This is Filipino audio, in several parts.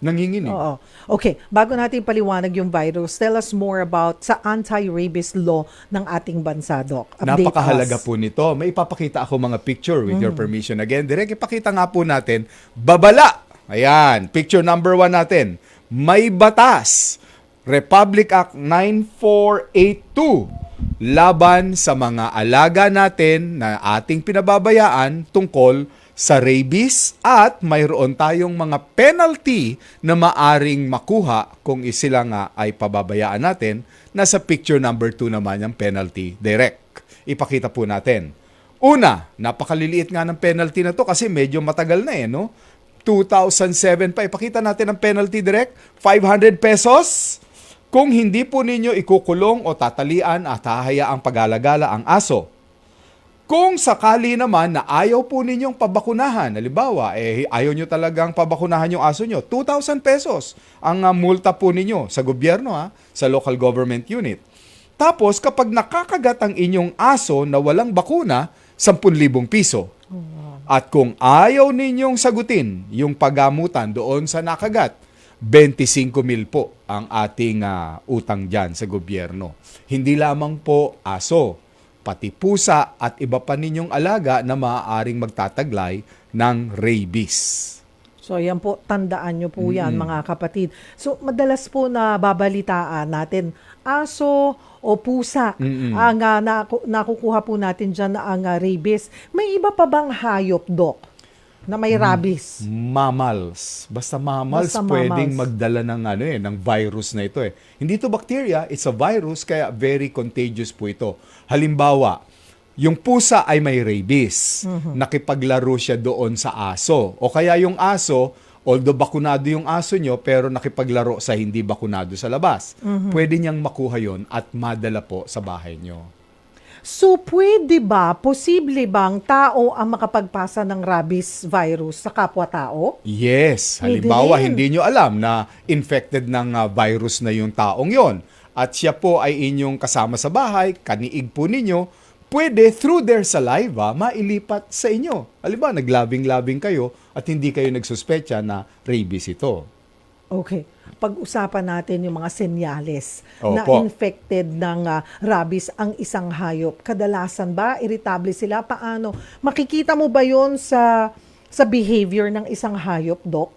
nanginginig. Oo. Okay, bago natin paliwanag yung virus, tell us more about sa anti-rabies law ng ating bansa, Doc. Update Napakahalaga us. po nito. May ipapakita ako mga picture with Mm. your permission again. Direk, ipakita nga po natin. Babala! Ayan, picture number one natin. May batas. Republic Act 9482 laban sa mga alaga natin na ating pinababayaan tungkol sa rabies at mayroon tayong mga penalty na maaring makuha kung sila nga ay pababayaan natin. Nasa picture number 2 naman yung penalty direct. Ipakita po natin. Una, napakaliliit nga ng penalty na to kasi medyo matagal na eh, no? 2007 pa. Ipakita natin ang penalty direct. 500 pesos. Kung hindi po ninyo ikukulong o tatalian at hahayaang pag-alagala ang aso. Kung sakali naman na ayaw po ninyong pabakunahan, halimbawa, eh, ayaw nyo talagang pabakunahan yung aso nyo, 2,000 pesos ang ah, multa po ninyo sa gobyerno, ha, sa local government unit. Tapos, kapag nakakagat ang inyong aso na walang bakuna, 10,000 piso. At kung ayaw ninyong sagutin yung pagamutan doon sa nakagat, 25 mil po ang ating ah, utang dyan sa gobyerno. Hindi lamang po aso, pati pusa at iba pa ninyong alaga na maaaring magtataglay ng rabies. So, yan po, tandaan nyo po yan, mga kapatid. So, madalas po na babalitaan natin, aso o pusa, Mm-mm. ang ah, naku- nakukuha po natin dyan na ang ah, rabies. May iba pa bang hayop, Doc, na may rabies? Mammals. Basta mammals, Basta pwedeng mammals. magdala ng ano eh, ng virus na ito eh. Hindi ito bacteria, it's a virus kaya very contagious po ito. Halimbawa, yung pusa ay may rabies. Nakipaglaro siya doon sa aso. O kaya yung aso, although bakunado yung aso nyo, pero nakipaglaro sa hindi bakunado sa labas. Pwede niyang makuha yon at madala po sa bahay nyo. So, pwede ba, posible bang tao ang makapagpasa ng rabies virus sa kapwa-tao? Yes. Halimbawa, rin. hindi nyo alam na infected ng ah, virus na yung taong yon. At siya po ay inyong kasama sa bahay, kaniig po ninyo, pwede through their saliva mailipat sa inyo. Halimbawa, naglabing-labing kayo at hindi kayo nagsuspecha na rabies ito. Okay. Pag-usapan natin yung mga senyales na Opo. infected ng ah, rabies ang isang hayop. Kadalasan ba irritable sila? Paano? Makikita mo ba yon sa sa behavior ng isang hayop, Doc?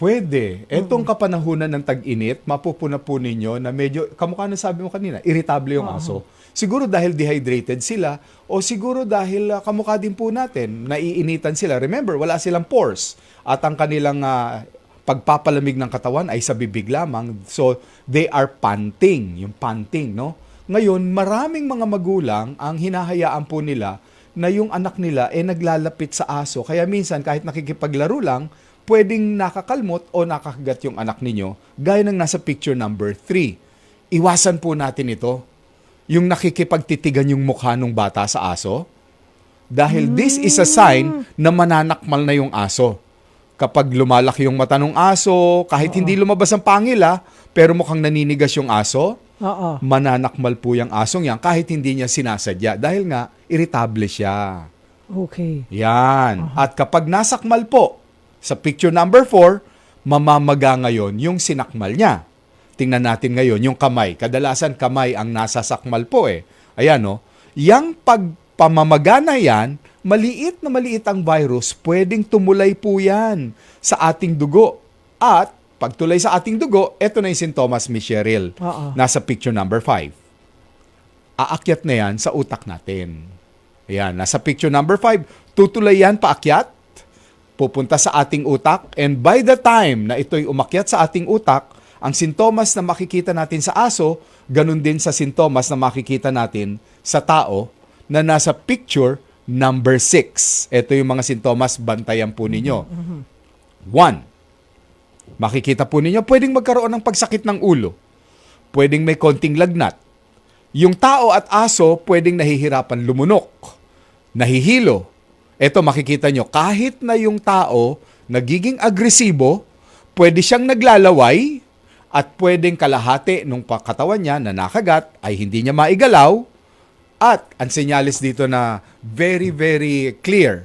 Pwede. Etong kapanahunan ng tag-init, mapupuna po ninyo na medyo, kamukha na sabi mo kanina, irritable yung aso. Siguro dahil dehydrated sila o siguro dahil ah, kamukha din po natin, naiinitan sila. Remember, wala silang pores at ang kanilang ah, pagpapalamig ng katawan ay sa bibig lamang. So, they are panting, yung panting, no? Ngayon, maraming mga magulang ang hinahayaan po nila na yung anak nila eh naglalapit sa aso. Kaya minsan kahit nakikipaglaro lang, pwedeng nakakalmot o nakakagat yung anak ninyo, gaya ng nasa picture number 3. Iwasan po natin ito. Yung nakikipagtitigan yung mukha ng bata sa aso. Dahil this is a sign na mananakmal na yung aso. Kapag lumalaki yung mata ng aso, kahit hindi lumabas ang pangila, pero mukhang naninigas yung aso, Oo. mananakmal po yung asong yan kahit hindi niya sinasadya. Dahil nga, irritable siya. Okay. Yan. At kapag nasakmal po, sa picture number 4, mamamaga ngayon yung sinakmal niya. Tingnan natin ngayon yung kamay. Kadalasan kamay ang nasasakmal po eh. Ayan no. Yang pagpamamaga na yan, maliit na maliit ang virus, pwedeng tumulay po yan sa ating dugo. At pagtulay sa ating dugo, eto na yung sintomas, Miss Cheryl. Oo. Nasa picture number 5 aakyat na yan sa utak natin. Ayan, nasa picture number 5, tutulay yan paakyat, pupunta sa ating utak, and by the time na ito'y umakyat sa ating utak, ang sintomas na makikita natin sa aso, ganun din sa sintomas na makikita natin sa tao na nasa picture number 6. Ito yung mga sintomas, bantayan po ninyo. One, makikita po ninyo, pwedeng magkaroon ng pagsakit ng ulo. Pwedeng may konting lagnat. Yung tao at aso pwedeng nahihirapan lumunok, nahihilo. Ito makikita nyo, kahit na yung tao nagiging agresibo, pwede siyang naglalaway at pwedeng kalahati nung katawan niya na nakagat ay hindi niya maigalaw at ang senyalis dito na very very clear,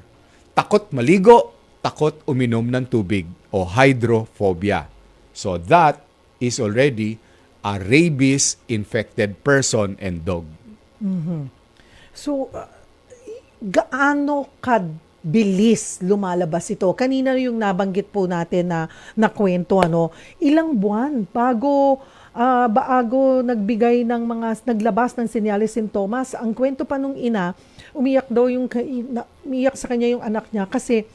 takot maligo, takot uminom ng tubig o hydrophobia. So that is already a rabies infected person and dog. So, uh, gaano kabilis lumalabas ito? Kanina yung nabanggit po natin na nakwento, ano, ilang buwan bago ah, bago nagbigay ng mga naglabas ng senyales sintomas. Ang kwento pa nung ina, umiyak daw yung umiyak sa kanya yung anak niya kasi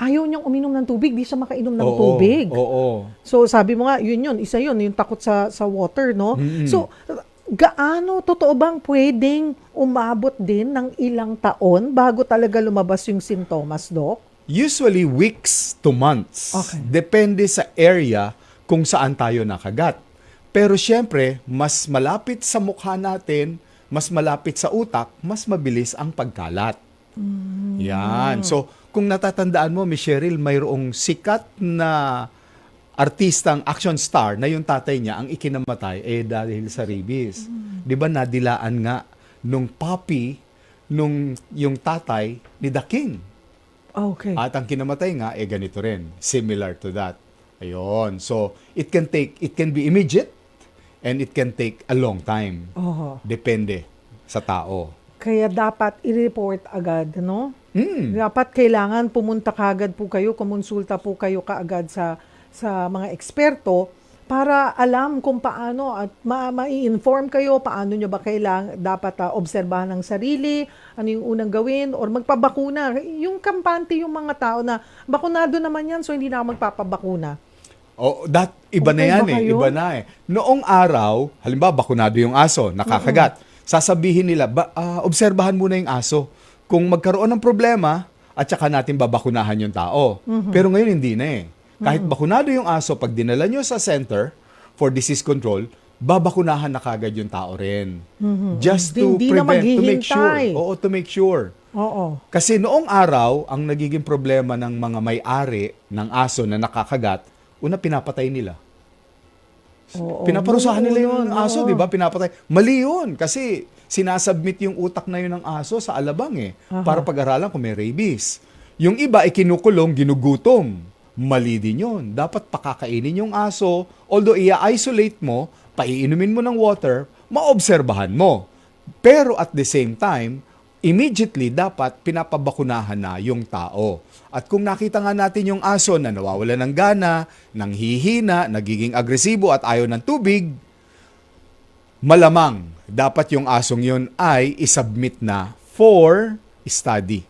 ayaw niyang uminom ng tubig, di siya makainom ng Oo, tubig. Oo. So sabi mo nga, yun yun, isa yun, yung takot sa sa water, no? So gaano totoo bang pwedeng umabot din ng ilang taon bago talaga lumabas yung sintomas, Doc? Usually weeks to months. Okay. Depende sa area kung saan tayo nakagat. Pero syempre, mas malapit sa mukha natin, mas malapit sa utak, mas mabilis ang pagkalat. Yan. So, kung natatandaan mo, Miss Cheryl, mayroong sikat na artistang action star na yung tatay niya ang ikinamatay eh dahil sa rabies. 'Di ba nadilaan nga nung puppy nung yung tatay ni The King. Okay. At ang kinamatay nga, eh ganito rin. Similar to that. Ayun. So, it can take, it can be immediate and it can take a long time. Oho. Depende sa tao. Kaya dapat i-report agad, no? Mm. Dapat kailangan pumunta kaagad po kayo, kumonsulta po kayo kaagad sa sa mga eksperto para alam kung paano at ma- ma-inform kayo paano nyo ba kailang dapat ah, obserbahan ng sarili, ano yung unang gawin or magpabakuna. Yung kampante yung mga tao na bakunado naman yan so hindi na ako magpapabakuna. Oh, that iba na Okay yan ba eh, iba na eh. Noong araw, halimbawa bakunado yung aso, nakakagat. Sasabihin nila, ba, ah, obserbahan muna yung aso. Kung magkaroon ng problema, at saka natin babakunahan yung tao. Pero ngayon hindi na eh. Kahit bakunado yung aso, pag dinala nyo sa Center for Disease Control, babakunahan na kagad yung tao rin. Just to Hindi na prevent, to make sure. Oo, to make sure. Oo. Kasi noong araw, ang nagiging problema ng mga may-ari ng aso na nakakagat, una pinapatay nila. Oo. Pinaparusahan nila yung oo. aso, di ba? Pinapatay. Mali yun. Kasi sinasubmit yung utak na yun ng aso sa alabang eh. Para pag-aralan kung may rabies. Yung iba, ikinukulong, ginugutom. Mali din yun. Dapat pakakainin yung aso. Although i-isolate mo, paiinumin mo ng water, maobserbahan mo. Pero at the same time, immediately dapat pinapabakunahan na yung tao. At kung nakita nga natin yung aso na nawawala ng gana, nanghihina, nagiging agresibo at ayaw ng tubig, malamang dapat yung asong yun ay isubmit na for study.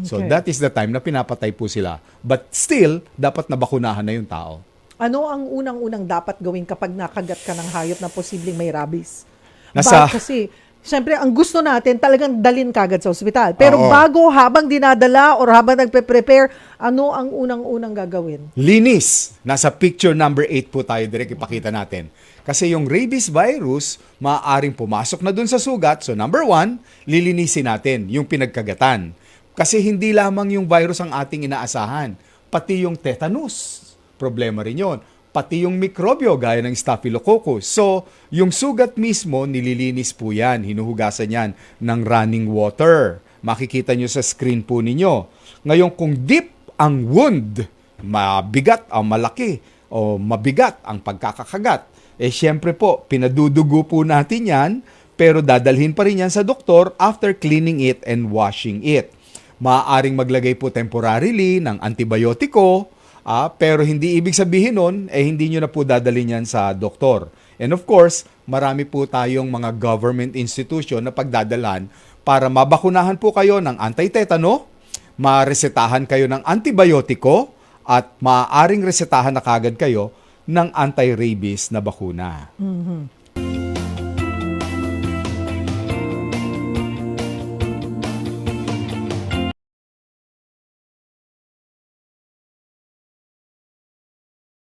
So Okay. that is the time na pinapatay po sila. But still, dapat nabakunahan na yung tao. Ano ang unang-unang dapat gawin kapag nakagat ka ng hayop na posibleng may rabies? Nasa- Ba- kasi, syempre, ang gusto natin talagang dalin kagad sa ospital. Pero Oo. bago, habang dinadala or habang nagpe-prepare, ano ang unang-unang gagawin? Linis. Nasa picture number 8 po tayo direct ipakita natin. Kasi yung rabies virus, maaaring pumasok na dun sa sugat. So number one, lilinisin natin yung pinagkagatan. Kasi hindi lamang yung virus ang ating inaasahan, pati yung tetanus. Problema rin yon. Pati yung mikrobyo gaya ng staphylococcus. So, yung sugat mismo, nililinis po yan. Hinuhugasan yan ng running water. Makikita nyo sa screen po ninyo. Ngayon, kung deep ang wound, mabigat ang malaki o mabigat ang pagkakakagat, eh syempre po, pinadudugo po natin yan, pero dadalhin pa rin yan sa doktor after cleaning it and washing it. Maaaring maglagay po temporarily ng antibiotiko, ah, pero hindi ibig sabihin nun, eh hindi nyo na po dadalhin yan sa doktor. And of course, marami po tayong mga government institution na pagdadalan para mabakunahan po kayo ng anti-tetano, maresetahan kayo ng antibiotiko, at maaaring resetahan na kagad kayo ng anti-rabies na bakuna.